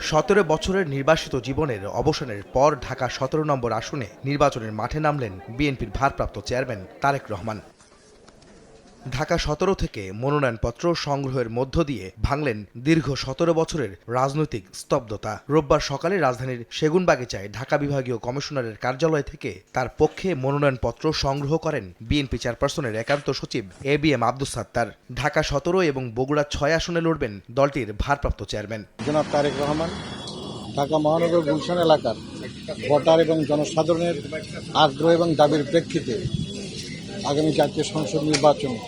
সতেরো বছরের নির্বাসিত জীবনের অবসানের পর ঢাকা সতেরো নম্বর আসনে নির্বাচনের মাঠে নামলেন বিএনপির ভারপ্রাপ্ত চেয়ারম্যান তারেক রহমান। ঢাকা সতেরো থেকে মনোনয়নপত্র সংগ্রহের মধ্য দিয়ে ভাঙলেন দীর্ঘ সতেরো বছরের রাজনৈতিক স্তব্ধতা। রোববার সকালে রাজধানীর সেগুনবাগিচায় ঢাকা বিভাগীয় কমিশনারের কার্যালয় থেকে তার পক্ষে মনোনয়নপত্র সংগ্রহ করেন বিএনপি চেয়ারপারসনের একান্ত সচিব A B M Abdus Sattar. Dhaka সতেরো এবং বগুড়া ছয় আসনে লড়বেন দলটির ভারপ্রাপ্ত চেয়ারম্যান। জনাব তারেক রহমান, ঢাকা মহানগর গুলশান এলাকার ভোটার এবং জনসাধারণের আগ্রহ এবং দাবির প্রেক্ষিতে আগামী জাতীয় সংসদ নির্বাচনে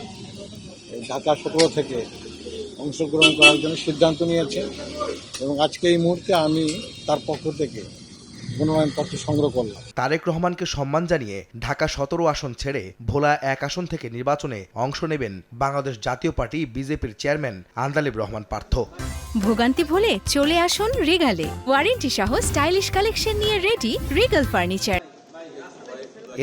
ঢাকা সতেরো থেকে অংশগ্রহণ করার জন্য সিদ্ধান্ত নিয়েছে এবং আজকে এই মুহূর্তে আমি তার পক্ষ থেকে মনোনয়নপত্র সংগ্রহ করলাম। তারেক রহমানকে সম্মান জানিয়ে ঢাকা সতেরো আসন ছেড়ে ভোলা এক আসন থেকে নির্বাচনে অংশ নেবেন বাংলাদেশ জাতীয় পার্টি বিজেপির চেয়ারম্যান আন্দালিব রহমান পার্থ। ভোগান্তি ভুলে চলে আসুন রিগালে। ওয়ারেন্টি সহ স্টাইলিশ কালেকশন নিয়ে রেডি রিগাল ফার্নিচার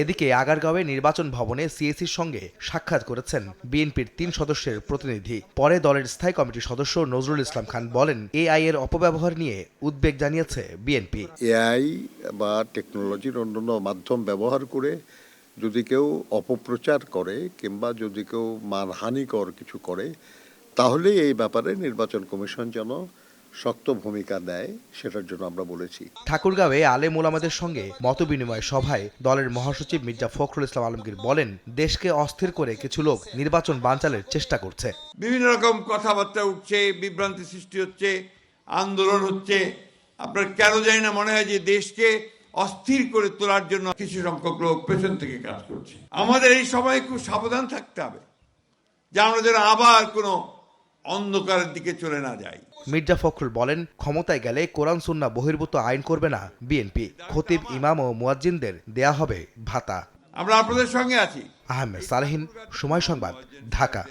এদিকে আগারগাঁওয়ে নির্বাচন ভবনে সিএসির সঙ্গে সাক্ষাৎ করেছেন বিএনপির তিন সদস্যের প্রতিনিধি। পরে দলের স্থায়ী কমিটির সদস্য নজরুল ইসলাম খান বলেন, এআই এর অপব্যবহার নিয়ে উদ্বেগ জানিয়েছে বিএনপি। এআই বা টেকনোলজির অন্যান্য মাধ্যম ব্যবহার করে যদি কেউ অপপ্রচার করে কিংবা যদি কেউ মানহানিকর কিছু করে তাহলে এই ব্যাপারে নির্বাচন কমিশন যেন শক্ত ভূমিকা দেয় সেটার জন্য আমরা বলেছি। ঠাকুরগাঁওয়ে আলেম ওলামাদের সঙ্গে মতবিনিময় সভায় দলের মহাসচিব মির্জা ফখরুল ইসলাম আলমগীর বলেন দেশকে অস্থির করে কিছু লোক নির্বাচন বানচালের চেষ্টা করছে। বিভিন্ন রকম কথাবার্তা উঠছে বিভ্রান্তি সৃষ্টি হচ্ছে আন্দোলন হচ্ছে। আপনার কেন জানি না মনে হয় যে দেশকে অস্থির করে তোলার জন্য কিছু সংখ্যক লোক পেছন থেকে কাজ করছে। আমাদের এই সময় খুব সাবধান থাকতে হবে। যে আমরা যেন আবার কোনো অন্ধকারের দিকে চলে না যায় মির্জা ফখরুল বলেন ক্ষমতায় গেলে কোরআন সুন্না বহির্ভূত আইন করবে না। বিএনপি খতিব ইমাম ও মুয়াজ্জিনদের দেয়া হবে ভাতা। আমরা আপনাদের সঙ্গে আছি। আহমেদ সালেহিন সময় সংবাদ ঢাকা।